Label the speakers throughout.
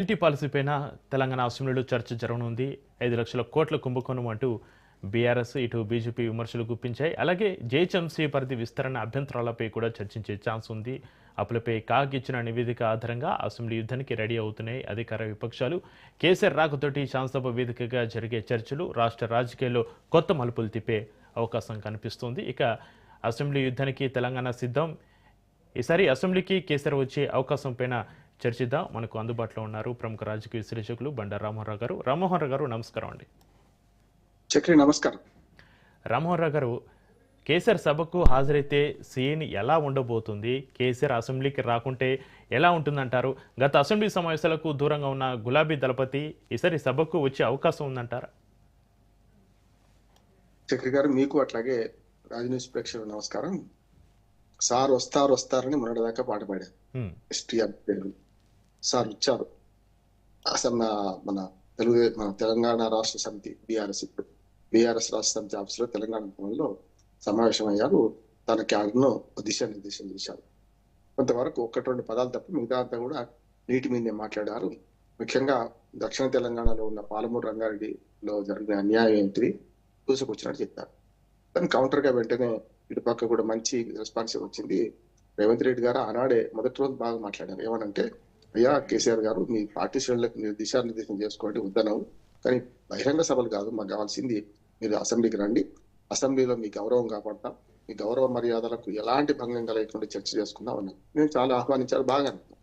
Speaker 1: LT policy పైన తెలంగాణ అసెంబ్లీలో చర్చ జరగనుంది. ఐదు లక్షల కోట్ల కుంభకోణం అంటూ బీఆర్ఎస్ ఇటు బీజేపీ విమర్శలు గుప్పించాయి. అలాగే జేహెచ్ఎంసీ పరిధి విస్తరణ అభ్యంతరాలపై కూడా చర్చించే ఛాన్స్ ఉంది. అప్పులపై కాగ్ ఇచ్చిన నివేదిక ఆధారంగా అసెంబ్లీ యుద్ధానికి రెడీ అవుతున్నాయి. అధికార విపక్షాలు కేసీఆర్ రాకతోటి శాసనసభ వేదికగా జరిగే చర్చలు రాష్ట్ర రాజకీయాల్లో కొత్త మలుపులు తిప్పే అవకాశం కనిపిస్తుంది. ఇక అసెంబ్లీ యుద్ధానికి తెలంగాణ సిద్ధం. ఈసారి అసెంబ్లీకి కేసీఆర్ వచ్చే అవకాశం పైన చర్చిద్దాం. మనకు అందుబాటులో ఉన్నారు ప్రముఖ రాజకీయ విశ్లేషకులు బండారు రామ్మోహన్ రావు గారు. రామ్మోహన్ రావు గారు నమస్కారం అండి.
Speaker 2: చక్రి నమస్కారం.
Speaker 1: రామ్మోహన్ రావు గారు కేసీఆర్ సభకు హాజరైతే సీన్ ఎలా ఉండబోతుంది? కేసీఆర్ అసెంబ్లీకి రాకుంటే ఎలా ఉంటుందంటారు? గత అసెంబ్లీ సమావేశాలకు దూరంగా ఉన్న గులాబీ దళపతి ఈసారి సభకు వచ్చే అవకాశం ఉందంటారా?
Speaker 2: చక్రి గారు మీకు అట్లాగే రాజనీతి ప్రేక్షకులు నమస్కారం. సార్ వస్తారు వస్తారని మొన్నటిదాకా పాట పాడారు. ఎస్టీఆర్ తెలుగు సార్ ఇచ్చారు. అసలు మన తెలుగు మన తెలంగాణ రాష్ట్ర సమితి బీఆర్ఎస్ ఇప్పుడు బీఆర్ఎస్ రాష్ట్ర సమితి ఆఫీసులో తెలంగాణ భవన్లో సమావేశమయ్యారు. తన క్యాడర్ను దిశానిర్దేశం చేశారు. కొంతవరకు ఒకటి రెండు పదాలు తప్ప మిగతా అంతా కూడా నీటి మీదే మాట్లాడారు. ముఖ్యంగా దక్షిణ తెలంగాణలో ఉన్న పాలమూరు రంగారెడ్డిలో జరిగిన అన్యాయం ఏంటిది? చూసుకొచ్చినట్టు చెప్పారు. దాని కౌంటర్గా వెంటనే ఇటు పక్క కూడా మంచి రెస్పాన్స్ వచ్చింది. రేవంత్ రెడ్డి గారు ఆనాడే మొదటి రోజు బాగా మాట్లాడారు. ఏమనంటే అయ్యా కేసీఆర్ గారు మీ పార్టీ శ్రేణులకు మీరు దిశానిర్దేశం చేసుకోండి వద్దనవు. కానీ బహిరంగ సభలు కాదు మాకు కావాల్సింది మీరు అసెంబ్లీకి రండి. అసెంబ్లీలో మీ గౌరవం కాపాడతాం. మీ గౌరవ మర్యాదలకు ఎలాంటి భంగం కలగకుండా చర్చ చేసుకుందాం అన్నాను నేను చాలా ఆహ్వానించారు బాగా అనుకున్నాను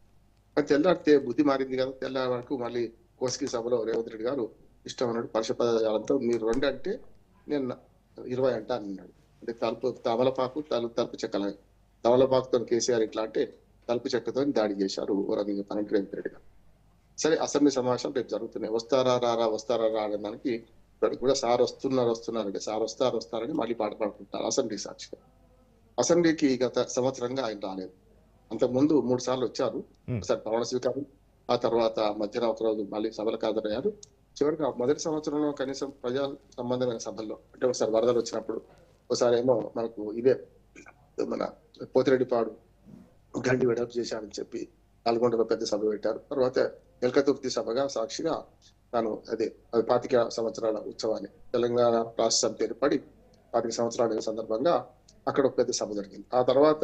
Speaker 2: కానీ తెల్లారితే బుద్ధి మారింది కదా తెల్లారి వరకు మళ్ళీ కోసికి సభలో రేవంత్ రెడ్డి గారు ఇష్టం అన్నాడు పరుష మీరు రెండు అంటే నేను ఇరవై అంట అన్నాడు. అంటే తలుపు తమలపాకు తలుపు తలుపు చెక్కల తమలపాకుతో కేసీఆర్ ఇట్లా అంటే తలుపు చెక్కతో దాడి చేశారు ఊరంగి పన్నెండు రేవంత్ రెడ్డి గారు సరే అసెంబ్లీ సమావేశాలు రేపు జరుగుతున్నాయి. వస్తారా రారా వస్తారా రా అనే దానికి కూడా సార్ వస్తున్నారు వస్తున్నారు సార్ వస్తారు వస్తారని మళ్ళీ పాట పాడుకుంటారు అసెంబ్లీ సాక్షిగా. అసెంబ్లీకి గత సంవత్సరంగా ఆయన రాలేదు. అంతకుముందు మూడు సార్లు వచ్చారు. ఒకసారి ప్రమాణ స్వీకారం ఆ తర్వాత మధ్యన ఒక రోజు మళ్ళీ సభలకు హాజరయ్యారు చివరికి మొదటి సంవత్సరంలో కనీసం ప్రజా సంబంధమైన సభల్లో అంటే ఒకసారి వరదలు వచ్చినప్పుడు ఒకసారి ఏమో మనకు ఇదే మన పోతిరెడ్డిపాడు గండి వెడల్పు చేశాడని చెప్పి నల్గొండలో పెద్ద సభ పెట్టారు. తర్వాత ఎల్కతుర్తి సభగా సాక్షిగా తాను అదే అది పాతిక సంవత్సరాల ఉత్సవాన్ని తెలంగాణ రాష్ట్ర సమితి ఏర్పడి పాతిక సంవత్సరాల సందర్భంగా అక్కడ ఒక పెద్ద సభ జరిగింది. ఆ తర్వాత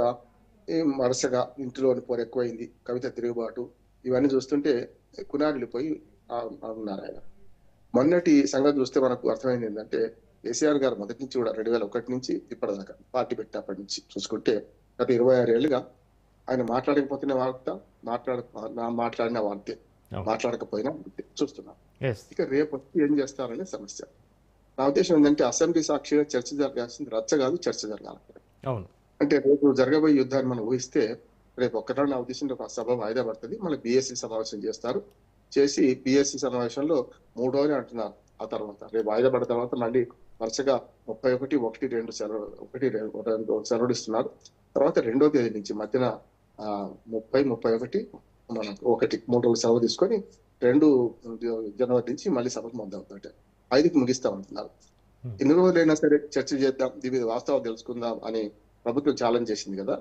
Speaker 2: ఈ వరుసగా ఇంటిలోని పోరు ఎక్కువైంది కవిత తిరుగుబాటు ఇవన్నీ చూస్తుంటే కునారిల్లిపోయి ఉన్నారు ఆయన. మొన్నటి సంగతి చూస్తే మనకు అర్థమైంది ఏంటంటే కేసీఆర్ గారు మొదటి నుంచి కూడా రెండు వేల ఒకటి నుంచి ఇప్పటిదాకా పార్టీ పెట్టినప్పటి నుంచి చూసుకుంటే గత ఇరవై ఆరు ఏళ్ళుగా ఆయన మాట్లాడకపోతేనే వార్త మాట్లాడ నా మాట్లాడిన వార్తే. మాట్లాడకపోయినా చూస్తున్నాం. ఇక రేపు వచ్చి ఏం చేస్తారనే సమస్య. నా ఉద్దేశం ఏంటంటే అసెంబ్లీ సాక్షిగా చర్చ జరగాల్సింది రచ్చ కాదు చర్చ జరగాలి. అంటే రేపు జరగబోయే యుద్ధాన్ని మనం ఊహిస్తే రేపు ఒక్కటో నా ఉద్దేశం ఒక సభ వాయిదా పడుతుంది. మళ్ళీ బిఎస్సి సమావేశం చేస్తారు. చేసి బిఎస్సి సమావేశంలో మూడు రోజులు అంటున్నారు ఆ తర్వాత. రేపు వాయిదా పడిన తర్వాత మళ్ళీ వరుసగా ముప్పై ఒకటి ఒకటి రెండు సెలవు ఒకటి రెండు రెండు సెలవులు ఇస్తున్నారు. తర్వాత రెండో తేదీ నుంచి మధ్యన ముప్పై ముప్పై ఒకటి మనకు ఒకటి మూడు రోజులు సెలవు తీసుకొని రెండు జనవరి నుంచి మళ్ళీ సభకు మొదలవుతాయి ఐదుకి ముగిస్తామంటున్నారు
Speaker 1: Hmm.
Speaker 2: ఎన్ని రోజులైనా సరే చర్చ చేద్దాం దీని మీద వాస్తవాలు తెలుసుకుందాం అని ప్రభుత్వం ఛాలెంజ్ చేసింది కదా.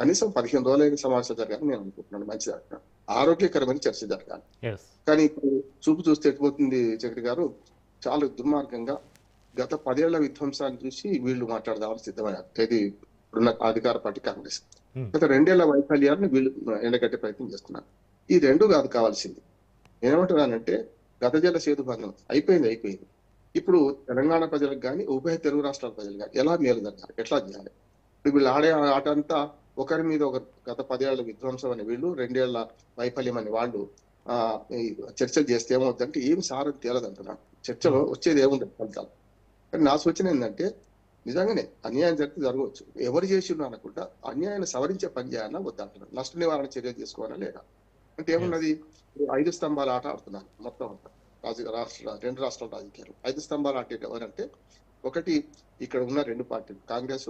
Speaker 2: కనీసం పదిహేను రోజులైన సమావేశం జరగాలని నేను అనుకుంటున్నాను. మంచి ఆరోగ్యకరమైన చర్చ జరగాలి. కానీ ఇప్పుడు చూపు చూస్తే ఎట్టిపోతుంది చక్రి గారు? చాలా దుర్మార్గంగా గత పదేళ్ళ విధ్వంసాన్ని చూసి వీళ్ళు మాట్లాడదామని సిద్ధమయ్యారు. ఇది ఇప్పుడున్న అధికార పార్టీ కాంగ్రెస్. గత రెండేళ్ళ వైఫల్యాన్ని వీళ్ళు ఎండగట్టే ప్రయత్నం చేస్తున్నారు. ఈ రెండు కాదు కావాల్సింది. నేనేమంటున్నానంటే గత జల సేతు బంధం అయిపోయింది అయిపోయింది. ఇప్పుడు తెలంగాణ ప్రజలకు కానీ ఉభయ తెలుగు రాష్ట్రాల ప్రజలు కానీ ఎలా మేలు జరగాలి? ఎట్లా చేయాలి? ఇప్పుడు వీళ్ళు ఆడే ఆట అంతా ఒకరి మీద ఒకరు గత పదేళ్ళ విధ్వంసం అని వీళ్ళు రెండేళ్ళ వైఫల్యం అని వాళ్ళు ఆ చర్చలు చేస్తే ఏమవుతుందంటే ఏం సారం తేలదంటున్నాను చర్చలో వచ్చేది ఏముండదు ఫలితాలు. కానీ నా సూచన ఏంటంటే నిజంగానే అన్యాయం జరిగితే జరగవచ్చు. ఎవరు చేసిండ్రు అనకుండా అన్యాయాన్ని సవరించే పని చేయాలన్నా వద్దంటున్నారు. నష్ట నివారణ చర్య తీసుకోవాలా లేదా? అంటే ఏమున్నది? ఐదు స్తంభాల ఆట ఆడుతున్నారు మొత్తం అంతా. రాజ రాష్ట్ర రెండు రాష్ట్రాల రాజకీయాలు. ఐదు స్తంభాల ఆట ఎవరంటే ఒకటి ఇక్కడ ఉన్న రెండు పార్టీలు. కాంగ్రెస్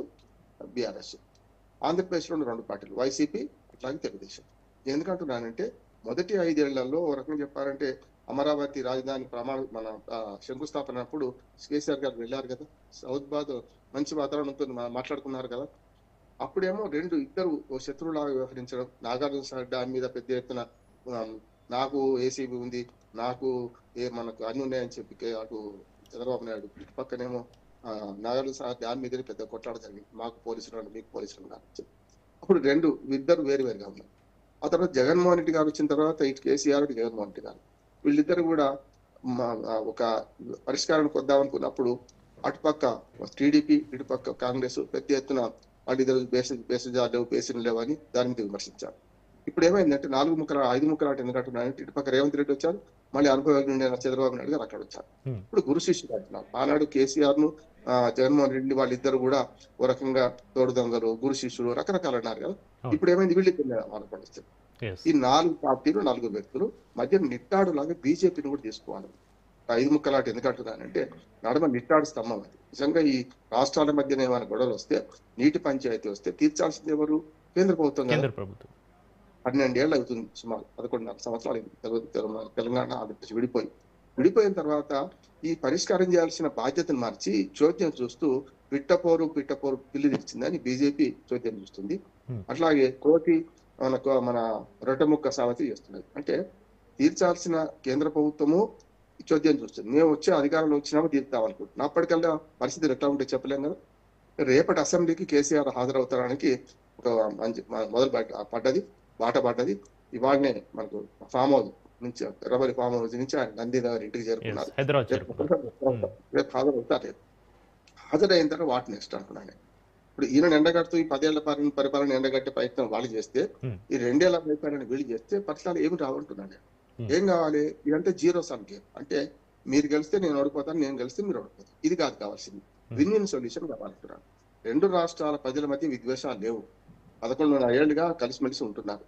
Speaker 2: బీఆర్ఎస్. ఆంధ్రప్రదేశ్లో ఉన్న రెండు పార్టీలు. వైసీపీ అట్లాగే తెలుగుదేశం. ఎందుకంటున్నానంటే మొదటి ఐదేళ్ళలో ఒక రకంగా చెప్పారంటే అమరావతి రాజధాని ప్రమాణ మన శంకుస్థాపన అప్పుడు కేసీఆర్ గారు వెళ్ళారు కదా. సౌత్ బాద్ మంచి వాతావరణంతో మా- మాట్లాడుకున్నారు కదా. అప్పుడేమో రెండు ఇద్దరు ఓ శత్రువులాగా వ్యవహరించడం నాగార్జున సాగర్ డ్యామ్ మీద పెద్ద ఎత్తున నాకు ఏసీబీ ఉంది నాకు ఏ మనకు అన్ని ఉన్నాయని చెప్పి అటు చంద్రబాబు నాయుడు ఇటు పక్కనేమో ఆ, నాగార్జున సార్ డామ్ మీద పెద్ద కొట్లాడ జరిగింది. మాకు పోలీసులు ఉన్నారు మీకు పోలీసులు ఉన్నారు అప్పుడు రెండు ఇద్దరు వేరు వేరుగా ఉన్నారు. ఆ తర్వాత జగన్మోహన్ రెడ్డి గారు వచ్చిన తర్వాత ఇటు కేసీఆర్ జగన్మోహన్ రెడ్డి గారు. వీళ్ళిద్దరు కూడా ఒక పరిష్కారానికి వద్దాం అనుకున్నప్పుడు అటుపక్క టీడీపీ ఇటుపక్క కాంగ్రెస్ పెద్ద ఎత్తున వాళ్ళిద్దరు బేసి బేసిజాలు లేవు బేసిన్ లేవు అని దాని మీద విమర్శించారు. ఇప్పుడు ఏమైందంటే నాలుగు ముక్కల ఐదు ముక్కల ఆట ఎందుకు అంటున్నారంటే ఇటుపక్క రేవంత్ రెడ్డి వచ్చారు మళ్ళీ అనుభవజ్ఞుడైన చంద్రబాబు నాయుడు గారు అక్కడ వచ్చారు. ఇప్పుడు గురు శిష్యుడు అంటున్నారు. ఆనాడు కేసీఆర్ను జగన్మోహన్ రెడ్డి వాళ్ళిద్దరు కూడా ఓ రకంగా తోడు దొంగలు గురు శిష్యుడు రకరకాలు అన్నారు కదా. ఇప్పుడు ఏమైంది? వీళ్ళు వాళ్ళ
Speaker 1: ఎస్
Speaker 2: ఈ నాలుగు పార్టీలు నలుగురు వ్యక్తులు మధ్య నిట్టాడు లాగా బీజేపీని కూడా తీసుకోవాలి. ఐదు ముక్కలాట ఎందుకు అంటున్నానంటే నడమ నిట్టాడు స్తంభం అది. నిజంగా ఈ రాష్ట్రాల మధ్యన ఏమైనా గొడవలు వస్తే నీటి పంచాయతీ వస్తే తీర్చాల్సింది ఎవరు? కేంద్ర ప్రభుత్వం కదా.
Speaker 1: కేంద్ర ప్రభుత్వం.
Speaker 2: పన్నెండేళ్ళు అవుతుంది సుమారు పదకొండున్నర సంవత్సరాలు తెలంగాణ ఆంధ్రప్రదేశ్ విడిపోయి. విడిపోయిన తర్వాత ఈ పరిష్కారం చేయాల్సిన బాధ్యతను మార్చి చోద్యం చూస్తూ పిట్టపోరు పిట్టపోరు పిల్లి తెచ్చిందని బీజేపీ చోద్యం చూస్తుంది.
Speaker 1: Hmm.
Speaker 2: అట్లాగే కోటి మనకు మన రొట్టెముక్క సావతి చేస్తున్నది. అంటే తీర్చాల్సిన కేంద్ర ప్రభుత్వము చోద్యం చూస్తుంది. మేము వచ్చే అధికారంలో వచ్చినామో తీర్తాం అనుకుంటున్నాం అప్పటికల్లా పరిస్థితులు ఎట్లా ఉంటే చెప్పలేం కదా? రేపటి అసెంబ్లీకి కేసీఆర్ హాజరవుతాడానికి ఒక మంచి మొదలు పడ్డ- పడ్డది బాట పడ్డది. ఇవాళనే మనకు ఫామ్ హౌస్ నుంచి ఎర్రబరి ఫామ్ హౌస్ నుంచి ఆయన నంది గారి ఇంటికి చేరుకున్నారు. రేపు హాజరవుతారు. హాజరైన తర్వాత వాట్ నెక్స్ట్ అంటున్నాను ఇప్పుడు ఈయన ఎండగడుతూ ఈ పదేళ్ళ పరి పరిపాలన ఎండగట్టే ప్రయత్నం వాళ్ళు చేస్తే. ఈ రెండేళ్ళ పరిపాలన వీళ్ళు చేస్తే ఫలితాలు ఏమి రావంటున్నాను. ఏం కావాలి? ఇదంటే జీరో సమ్ గేమ్. అంటే మీరు గెలిస్తే నేను ఓడిపోతాను నేను గెలిస్తే మీరు ఓడిపోతారు. ఇది కాదు కావాల్సింది. విన్ విన్ సొల్యూషన్ కావాలంటున్నాను రెండు రాష్ట్రాల ప్రజల మధ్య విద్వేషాలు లేవు. పదకొండున్నర ఏళ్ళుగా కలిసిమెలిసి ఉంటున్నారు.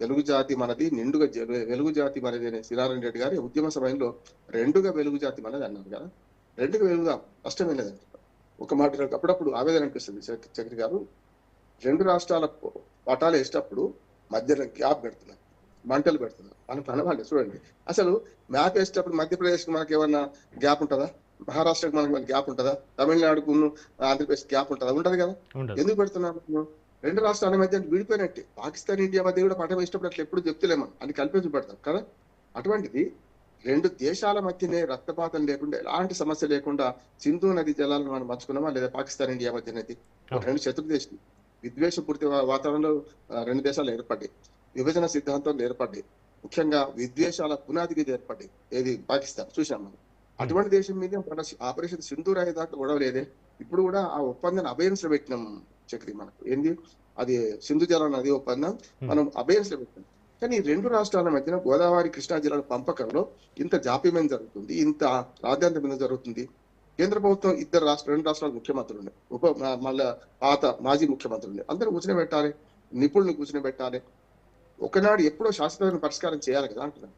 Speaker 2: తెలుగు జాతి మనది నిండుగా వెలుగు జాతి మనది అనే శ్రీనారాయణ రెడ్డి గారి ఉద్యమ సమయంలో రెండుగా వెలుగు జాతి మనది అన్నారు కదా. రెండుగా వెలుగుదా. కష్టమే లేదండి. ఒక మాట అప్పుడప్పుడు ఆవేదన అనిపిస్తుంది. చక్ర గారు రెండు రాష్ట్రాల పటాలు వేసేటప్పుడు మధ్యలో గ్యాప్ పెడుతున్నారు. మంటలు పెడుతున్నారు. పని వాళ్ళే చూడండి. అసలు మ్యాప్ వేసేటప్పుడు మధ్యప్రదేశ్కి మనకి ఏమన్నా గ్యాప్ ఉంటుందా? మహారాష్ట్రకి మనకి గ్యాప్ ఉంటుందా? తమిళనాడుకు ఆంధ్రప్రదేశ్ గ్యాప్ ఉంటుందా? ఉంటది కదా. ఎందుకు పెడుతున్నారు రెండు రాష్ట్రాల మధ్య విడిపోయినట్టే. పాకిస్తాన్ ఇండియా మధ్య కూడా పటం వేసినప్పుడు అట్లా ఎప్పుడు చెప్తలేము అని కల్పించి పెడతాం కదా. అటువంటిది రెండు దేశాల మధ్యనే రక్తపాతం లేకుండా ఎలాంటి సమస్య లేకుండా సింధు నది జలాలను మనం పంచుకున్నామా? లేదా పాకిస్తాన్ ఇండియా మధ్య నది
Speaker 1: అవును.
Speaker 2: రెండు శత్రు దేశాలు విద్వేషపూరిత వాతావరణంలో రెండు దేశాలు ఏర్పడ్డాయి. విభజన సిద్ధాంతాలు ఏర్పడ్డాయి. ముఖ్యంగా విద్వేషాల పునాదికి ఏర్పడ్డాయి. ఏది? పాకిస్తాన్. చూసాం మనం. అటువంటి దేశం మీద మన ఆపరేషన్ సింధూర్ అయ్యేదాకా గొడవ లేదే ఇప్పుడు కూడా ఆ ఒప్పందాన్ని అభయన్స్లో పెట్టినాం చక్రి మనకు. ఏంది? అది సింధు జల నది ఒప్పందం. మనం అభయన్స్లో పెట్టినాం కానీ ఈ రెండు రాష్ట్రాల మధ్యన గోదావరి కృష్ణా జిల్లాల పంపకంలో ఇంత జాప్యమేం జరుగుతుంది ఇంత రాజ్యాంగం మీద జరుగుతుంది. కేంద్ర ప్రభుత్వం ఇద్దరు రాష్ట్ర రెండు రాష్ట్రాల ముఖ్యమంత్రులు ఉన్నాయి ఉప మళ్ళా పాత మాజీ ముఖ్యమంత్రులు అందరూ కూర్చుని పెట్టాలి నిపుణులు కూర్చుని పెట్టాలి ఒకనాడు ఎప్పుడో శాశ్వతమైన పరిష్కారం చేయాలి కదా అంటున్నాను.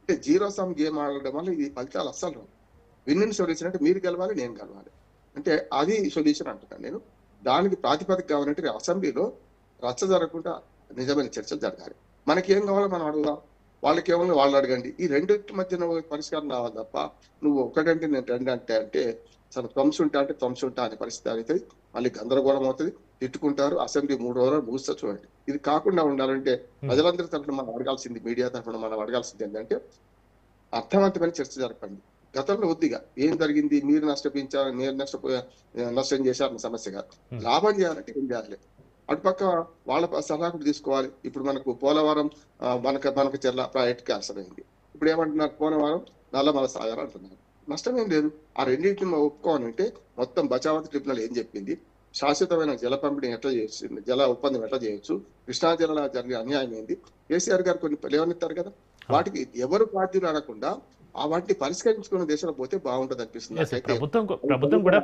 Speaker 2: అంటే జీరో సమ్ గేమ్ ఆడడం వల్ల ఇది ఫలితాలు అస్సలు రావు. విన్ సొల్యూషన్ అంటే మీరు గెలవాలి నేను గెలవాలి. అంటే అది సొల్యూషన్ అంటున్నాను నేను. దానికి ప్రాతిపదిక కావాలంటే అసెంబ్లీలో రచ్చ జరగకుండా నిజమైన చర్చలు జరగాలి. మనకి ఏం కావాలో మనం అడుగుదాం. వాళ్ళకి ఏమన్నా వాళ్ళు అడగండి. ఈ రెండింటి మధ్యన పరిష్కారం రావాలి తప్ప నువ్వు ఒకటంటే నేను రెండు అంటే అంటే అసలు త్వంశ ఉంటా అంటే త్వంశ ఉంటా అనే పరిస్థితి అవుతుంది. మళ్ళీ గందరగోళం అవుతుంది. తిట్టుకుంటారు. అసెంబ్లీ మూడు రోజులు ముగిస్తా చూడండి. ఇది కాకుండా ఉండాలంటే ప్రజలందరి తరఫున మనం అడగాల్సింది మీడియా తరఫున మనం అడగాల్సింది ఏంటంటే అర్థవంతమైన చర్చ జరపండి గతంలో వద్దిగా ఏం జరిగింది మీరు నష్టపించారు మీరు నష్టపోయా నష్టం చేశారన్న సమస్య కాదు. లాభం చేయాలంటే ఏం చేయాలి? అటుపక్క వాళ్ళ సలహా కూడా తీసుకోవాలి. ఇప్పుడు మనకు పోలవరం మనక మనకు చెర్ల ప్రాజెక్ట్ క్యాన్సర్ అయింది ఇప్పుడు ఏమంటున్నారు పోలవరం? నల్లమల సాగర్ అంటున్నారు. నష్టం ఏం లేదు. ఆ రెండింటిని ఒప్పుకోవాలంటే మొత్తం బచావతి ట్రిబ్యునల్ ఏం చెప్పింది? శాశ్వతమైన జల పంపిణీ ఎట్లా చేస్తుంది జల ఒప్పందం ఎట్లా చేయొచ్చు? కృష్ణా జల జరిగే అన్యాయం ఏంది? కేసీఆర్ గారు కొన్ని లేవనెత్తారు కదా? వాటికి ఎవరు బాధ్యులు అనకుండా ఆ వాటిని పరిష్కరించుకున్న దేశంలో పోతే బాగుంటది అనిపిస్తుంది
Speaker 1: ప్రభుత్వం కూడా